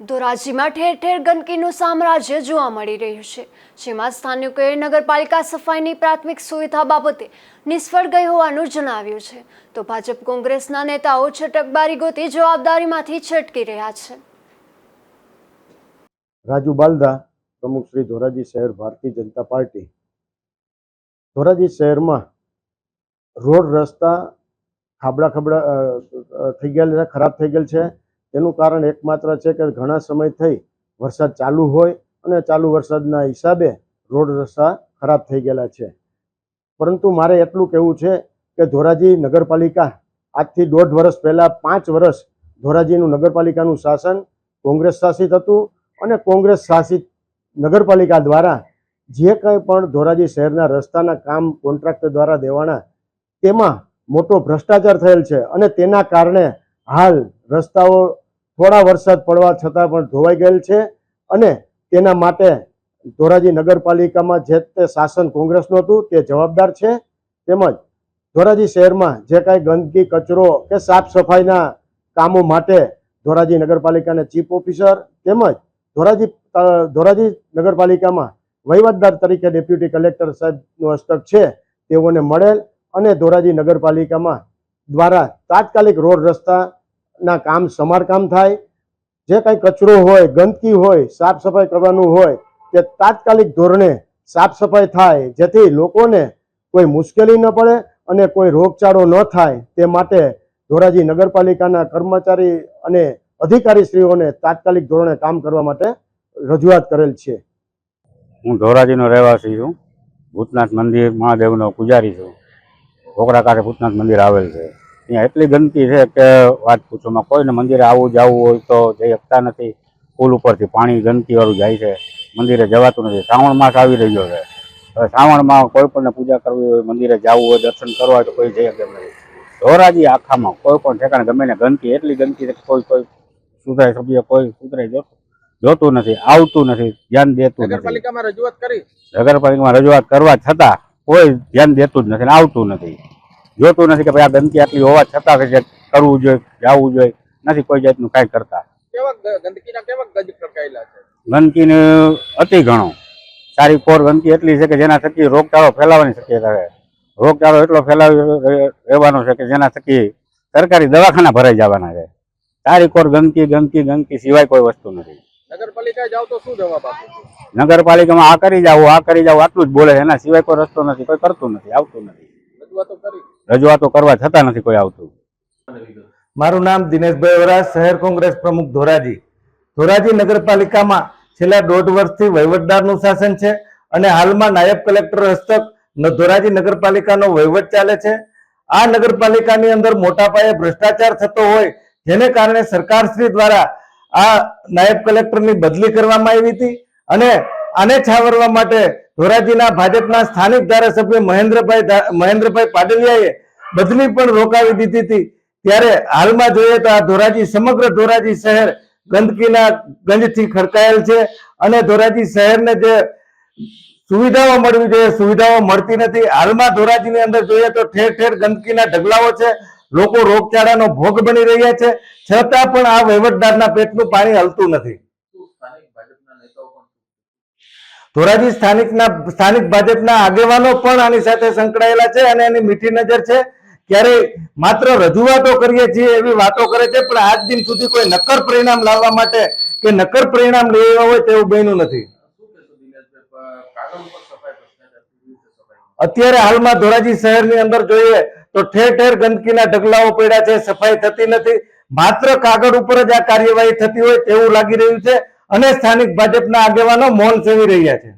ધોરાજીમાં ઠેર ઠેર ગંદકીનું સામ્રાજ્ય જોવા મળી રહ્યું છે. જેમાં સ્થાનિકોએ નગરપાલિકા સફાઈની પ્રાથમિક સુવિધા બાબતે નિષ્ફળ ગઈ હોવાનું જણાવ્યું છે. તો ભાજપ કોંગ્રેસના નેતાઓ છટકબારી ગોતી જવાબદારીમાંથી છટકી રહ્યા છે. રાજુ બાલદા, પ્રમુખ શ્રી ધોરાજી શહેર, ભારતીય જનતા પાર્ટી. ધોરાજી શહેરમાં રોડ રસ્તા ખાબડા ખાબડા થઈ ગયા ખરાબ થઈ ગયેલ છે. તેનું કારણ એકમાત્ર છે કે ઘણા સમય થઈ વરસાદ ચાલુ હોય અને ચાલુ વરસાદના હિસાબે રોડ રસ્તા ખરાબ થઈ ગયેલા છે. પરંતુ મારે એટલું કહેવું છે કે ધોરાજી નગરપાલિકા આજથી દોઢ વર્ષ પહેલાં પાંચ વર્ષ ધોરાજીનું નગરપાલિકાનું શાસન કોંગ્રેસ શાસિત હતું અને કોંગ્રેસ શાસિત નગરપાલિકા દ્વારા જે કંઈ પણ ધોરાજી શહેરના રસ્તાના કામ કોન્ટ્રાક્ટર દ્વારા દેવાના તેમાં મોટો ભ્રષ્ટાચાર થયેલ છે અને તેના કારણે હાલ રસ્તાઓ થોડા વરસાદ પડવા છતાં પણ ધોવાઈ ગયેલ છે અને તેના માટે ધોરાજી નગરપાલિકામાં જે તે શાસન કોંગ્રેસનું હતું તે જવાબદાર છે. તેમજ ધોરાજી શહેરમાં જે કાંઈ ગંદકી, કચરો કે સાફ સફાઈના કામો માટે ધોરાજી નગરપાલિકાના ચીફ ઓફિસર તેમજ ધોરાજી ધોરાજી નગરપાલિકામાં વહીવટદાર તરીકે ડેપ્યુટી કલેક્ટર સાહેબનું હસ્તક છે તેઓને મળેલ અને ધોરાજી નગરપાલિકામાં દ્વારા તાત્કાલિક રોડ રસ્તાના કામ સમારકામ થાય, જે કાંઈ કચરો હોય, ગંદકી હોય, સાફ સફાઈ કરવાનું હોય, તે તાત્કાલિક ધોરણે સાફ સફાઈ થાય, જેથી લોકોને કોઈ મુશ્કેલી ન પડે અને કોઈ રોગચાળો ન થાય, તે માટે ધોરાજી નગરપાલિકાના કર્મચારી અને અધિકારીશ્રીઓને તાત્કાલિક ધોરણે કામ કરવા માટે રજૂઆત કરેલ છે. હું ધોરાજીનો રહેવાસી છું. ભૂતનાથ મંદિર મહાદેવનો પૂજારી છું. ઘોકરા કાંઠે ભૂતનાથ મંદિર આવેલ છે. ત્યાં એટલી ગંદકી છે કે વાત પૂછોમાં કોઈને મંદિરે આવવું જવું હોય તો જઈ શકતા નથી. પુલ ઉપરથી પાણી ગંદકીવાળું જાય છે. મંદિરે જવાતું નથી. શ્રાવણ માસ આવી રહ્યો છે. હવે શ્રાવણમાં કોઈ પણ પૂજા કરવી હોય મંદિરે જવું હોય દર્શન કરવા હોય તો કોઈ જઈ શકે નથી ધોરાજી આખામાં કોઈ પણ ઠેકાણે ગમે ને ગંદકી એટલી ગંદકી છે કે કોઈ કોઈ સુધરાય સભ્ય કોઈ સુધરાય જોતું જોતું નથી આવતું નથી ધ્યાન દેતું નથી. નગરપાલિકામાં રજૂઆત કરી? નગરપાલિકામાં રજૂઆત કરવા છતાં કોઈ ધ્યાન દેતું જ નથી આવતું નથી. જોતું નથી કે ભાઈ આ ગંદકી આટલી હોવા છતાં કે કરવું જોઈએ જવું જોઈએ નથી કોઈ જાતનું કાંઈ કરતા. ગંદકીના અતિ ઘણો. સારી કોર ગંદકી એટલી છે કે જેના થકી રોગચાળો ફેલાવાની શક્યતા છે રોગચાળો એટલો ફેલાવી રહેવાનો છે કે જેના થકી સરકારી દવાખાના ભરાઈ જવાના છે. સારી કોર ગંદકી ગંદકી ગંદકી સિવાય કોઈ વસ્તુ નથી. નગરપાલિકા જાવ તો શું જવાબ આપો નગરપાલિકામાં આ કરી જાવ આ કરી જાવ આટલું જ બોલે એના સિવાય કોઈ રસ્તો નથી કોઈ કરતું નથી આવતું નથી. રજૂઆતો કરી. રજૂઆતો કરવા છતાં નથી કોઈ આવતું. મારું નામ દિનેશભાઈ વરાજ શહેર કોંગ્રેસ પ્રમુખ ધોરાજી. ધોરાજી નગરપાલિકામાં છેલ્લા દોઢ વર્ષથી વહીવટદારનું શાસન છે અને હાલમાં નાયબ કલેક્ટર હસ્તક ધોરાજી નગરપાલિકાનો વહીવટ ચાલે છે. આ નગરપાલિકાની અંદર મોટા પાયે ભ્રષ્ટાચાર થતો હોય જેને કારણે સરકારશ્રી દ્વારા આ નાયબ કલેક્ટરની બદલી કરવામાં આવી હતી અને આને છાવરવા માટે ધોરાજીના ભાજપના સ્થાનિક ધારાસભ્ય મહેન્દ્રભાઈ મહેન્દ્રભાઈ પાટલિયાએ બદલી પણ રોકાવી દીધી હતી. ત્યારે હાલમાં જોઈએ તો આ ધોરાજી સમગ્ર ધોરાજી શહેર ગંદકીના ગંજથી ખડકાયેલ છે અને ધોરાજી શહેરને જે સુવિધાઓ મળવી જોઈએ, સુવિધાઓ મળતી નથી. હાલમાં ધોરાજીની અંદર જોઈએ તો ઠેર ઠેર ગંદકીના ઢગલાઓ છે. લોકો રોગચાળાનો ભોગ બની રહ્યા છે. છતાં પણ આ વહીવટદારના પેટનું પાણી હલતું નથી. ધોરાજી સ્થાનિકના સ્થાનિક ભાજપના આગેવાનો પણ આની સાથે સંકળાયેલા છે અને એની મીઠી નજર છે. ક્યારે માત્ર રજૂઆતો કરીએ છીએ એવી વાતો કરે છે, પણ આજ દિન સુધી કોઈ નક્કર પરિણામ લાવવા માટે કે નક્કર પરિણામ લેવા હોય તેવું બન્યું નથી. અત્યારે હાલમાં ધોરાજી શહેરની અંદર જોઈએ તો ઠેર ઠેર ગંદકીના ઢગલાઓ પડ્યા છે, સફાઈ થતી નથી. માત્ર કાગળ ઉપર જ આ કાર્યવાહી થતી હોય તેવું લાગી રહ્યું છે. અને સ્થાનિક ભાજપના આગેવાનો મૌન સેવી રહ્યા છે.